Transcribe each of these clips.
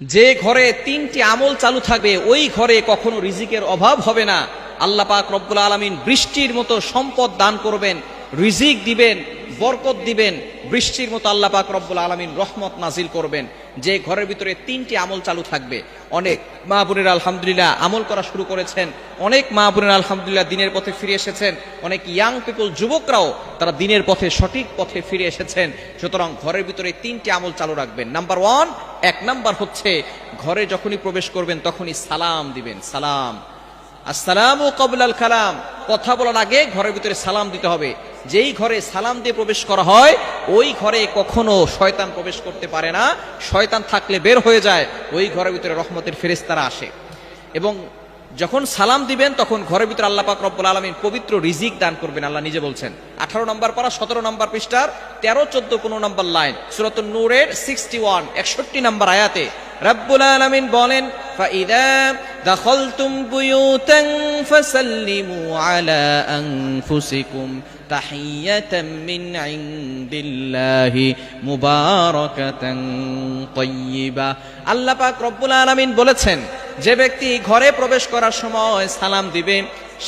যে ঘরে তিনটি আমল চালু থাকবে, ওই ঘরে কখনো রিজিকের অভাব হবে না। আল্লাপাক রব্বুল আলমিন বৃষ্টির মতো সম্পদ দান করবেন, রিজিক দিবেন বরকত দিবেন, বৃষ্টির মতো আল্লাহ পাক রব্বুল আলমিন রহমত নাজিল করবেন। যে ঘরের ভিতরে তিনটি আমল চালু থাকবে, অনেক মা বোনের আলহামদুলিল্লাহ আমল করা শুরু করেছেন, অনেক মা বোনের আলহামদুলিল্লাহ দিনের পথে ফিরে এসেছেন, অনেক ইয়াং পিপল যুবকরাও তারা দিনের পথে, সঠিক পথে ফিরে এসেছেন। সুতরাং ঘরের ভিতরে তিনটি আমল চালু রাখবেন। নাম্বার ওয়ান এক নাম্বার হচ্ছে ঘরে যখনই প্রবেশ করবেন, তখনই সালাম দিবেন, সালাম। আসসালামু আল কালাম। কথা বলার আগে ঘরের ভিতরে সালাম দিতে হবে। যেই ঘরে সালাম দিয়ে প্রবেশ করা হয় ওই ঘরে কখনো শয়তান প্রবেশ করতে পারে না শয়তান থাকলে বের হয়ে যায় ওই ঘরের ভিতরে রহমতের ফেরেস্তারা আসে এবং যখন সালাম দিবেন তখন ঘরের ভিতরে আল্লাহ পাক রব্বুল আলমিন পবিত্র রিজিক দান করবেন আল্লাহ নিজে বলছেন আঠারো নম্বর পারা সতেরো নম্বর পৃষ্ঠার তেরো চোদ্দ পনেরো নম্বর লাইন সুরত নূরের সিক্সটি ওয়ান একষট্টি নম্বর আয়াতে রব্বুল আলমিন বলেন فإذا دخلتم بيوتا فسلموا على أنفسكم তাহিয়াতাম মিন ইনদিল্লাহি মুবারাকাতান তাইয়্যিবা আল্লাহ পাক রব্বুল আলামিন বলেছেন, যে ব্যক্তি ঘরে প্রবেশ করার সময় সালাম দিবে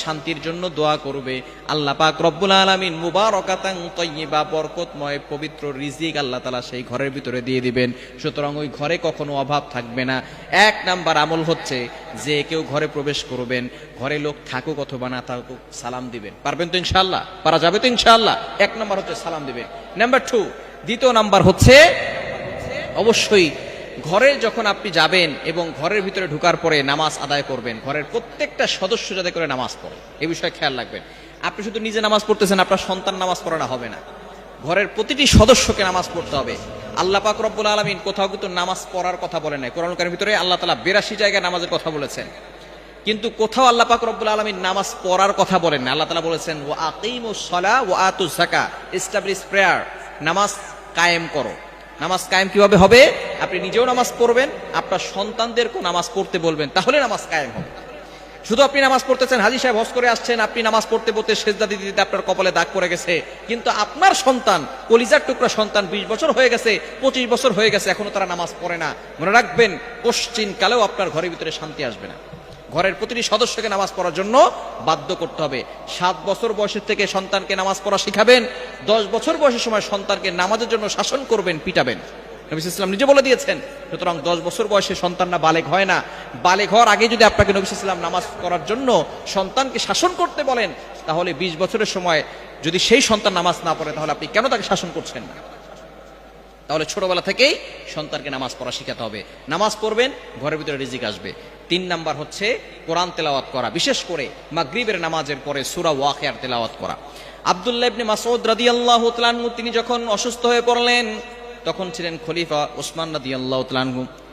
শান্তির জন্য দোয়া করবে। আল্লাহ পাক রব্বুল আলামিন মুবারকাতাং তৈয়িবা বরকতময়, পবিত্র রিজিক আল্লাহ তালা সেই ঘরের ভিতরে দিয়ে দিবেন। সুতরাং ওই ঘরে কখনো অভাব থাকবে না। এক নাম্বার আমল হচ্ছে যে কেউ ঘরে প্রবেশ করবেন, ঘরে লোক থাকুক অথবা না থাকুক, সালাম দিবেন। পারবেন তো ইনশাল্লাহ পারা যাবে তো ইনশাল্লাহ এক নাম্বার হচ্ছে সালাম দিবেন। নাম্বার টু দ্বিতীয় নাম্বার হচ্ছে, অবশ্যই ঘরে যখন আপনি যাবেন এবং ঘরের ভিতরে ঢুকার পরে নামাজ আদায় করবেন, ঘরের প্রত্যেকটা সদস্য যাতে করে নামাজ পড়ে, এ বিষয়ে খেয়াল রাখবেন। আপনি শুধু নিজে নামাজ পড়তেছেন, আপনার সন্তান নামাজ পড়ানো হবে না। ঘরের প্রতিটি সদস্যকে নামাজ পড়তে হবে। আল্লাহ পাক রব্বুল আলমিন কোথাও কিন্তু নামাজ পড়ার কথা বলে নাই। কোরআন কারিমের ভিতরে আল্লাহ তালা বেরাশি জায়গায় নামাজের কথা বলেছেন। কিন্তু কোথাও আল্লাহ পাক রব্বুল আলমিন নামাজ পড়ার কথা বলেন না আল্লাহ তালা বলেছেন ও আকিম ও সলা ও আতু জাকা ইস্টাবলিশ প্রেয়ার নামাজ কায়েম করো। নামাজ কায়েম কীভাবে হবে? আপনি নিজেও নামাজ পড়বেন, আপনার সন্তানদেরকেও নামাজ পড়তে বলবেন, তাহলে নামাজ কায়েম হবে। শুধু আপনি নামাজ পড়তেছেন, হাজি সাহেব হজ করে আসছেন, আপনি নামাজ পড়তে পড়তে সেজদা দিতে দিতে আপনার কপালে দাগ পড়ে গেছে। কিন্তু আপনার সন্তান, কলিজার টুকরা সন্তান বিশ বছর হয়ে গেছে, পঁচিশ বছর হয়ে গেছে, এখনও তারা নামাজ পড়ে না। মনে রাখবেন পশ্চিম কালেও আপনার ঘরের ভিতরে শান্তি আসবে না। ঘরের প্রতিটি সদস্যকে নামাজ পড়ার জন্য বাধ্য করতে হবে। সাত বছর বয়সের থেকে সন্তানকে নামাজ পড়া শিখাবেন, দশ বছর বয়সের সময় সন্তানকে নামাজের জন্য শাসন করবেন, পিটাবেন। নবী ইসলাম নিজে বলে দিয়েছেন, সুতরাং দশ বছর বয়সে সন্তানরা বালেক হয় না। বালেক হওয়ার আগে যদি আপনাকে নবী ইসলাম নামাজ করার জন্য সন্তানকে শাসন করতে বলেন, তাহলে বিশ বছরের সময় যদি সেই সন্তান নামাজ না পড়ে, তাহলে আপনি কেন তাকে শাসন করছেন না? তাহলে ছোটবেলা থেকেই সন্তানকে নামাজ পড়া শিখাতে হবে। নামাজ পড়বেন, ঘরের ভিতরে রিজিক আসবে। তিন নাম্বার হচ্ছে কোরআন তেলাওয়াত করা, বিশেষ করে মাগরিবের নামাজের পরে সুরা ওয়াকিয়ার তেলাওয়াত করা। আব্দুল্লাহ ইবনে মাসউদ রাদিয়াল্লাহু তাআলা তিনি যখন অসুস্থ হয়ে পড়লেন তখন ছিলেন খলিফা ওসমান নদী আল্লাহ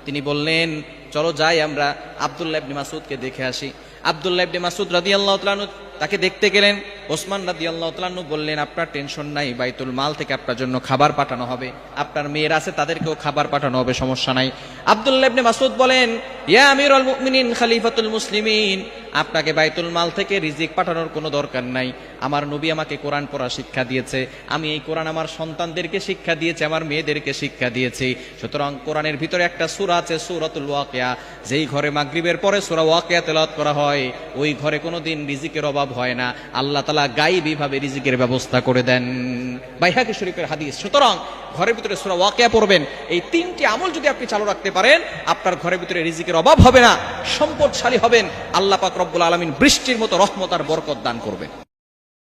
তিনি বললেন, চলো যাই আমরা আবদুল্লাহ ইবনে মাসুদকে দেখে আসি। আবদুল্লাহ ইবনে মাসুদ রাদিয়াল্লাহু তাআলা তাকে দেখতে গেলেন। ওসমান রাদি আল্লাহ বললেন, আপনার টেনশন নাই, বাইতুল মাল থেকে আপনার জন্য খাবার পাঠানো হবে। আপনার মেয়ের আছে, তাদেরকেও খাবার পাঠানো হবে, সমস্যা নাই। আব্দুল্লাহ মাসুদ বলেন, ইয়া আমিরুল মুমিনিন, খলিফাতুল মুসলিমিন, আপনাকে বাইতুল মাল থেকে রিজিক পাঠানোর কোনো দরকার নাই। আমার নবী আমাকে কোরআন পড়া শিক্ষা দিয়েছে। আমি এই কোরআন আমার সন্তানদেরকে শিক্ষা দিয়েছি, আমার মেয়েদেরকে শিক্ষা দিয়েছি। সুতরাং কোরআনের ভিতরে একটা সূরা আছে, সূরাতুল ওয়াকিয়া। যেই ঘরে মাগরিবের পরে সূরা ওয়াকিয়া তেলাওয়াত করা হয়, ওই ঘরে কোনো দিন রিজিকের অভাব হয় না। আল্লাহ তালা গাইবি ভাবে রিজিকের ব্যবস্থা করে দেন। বাইহাকি শরীফের হাদিস। সুতরাং ঘরের ভিতরে সুরা ওয়াকিয়া পড়বেন। এই তিনটি আমল যদি আপনি চালু রাখতে পারেন, আপনার ঘরের ভিতরে রিজিকের অভাব হবে না। সম্পদশালী হবেন। আল্লাহ পাক রব্বুল আলমিন বৃষ্টির মতো রহমত আর বরকত দান করবেন।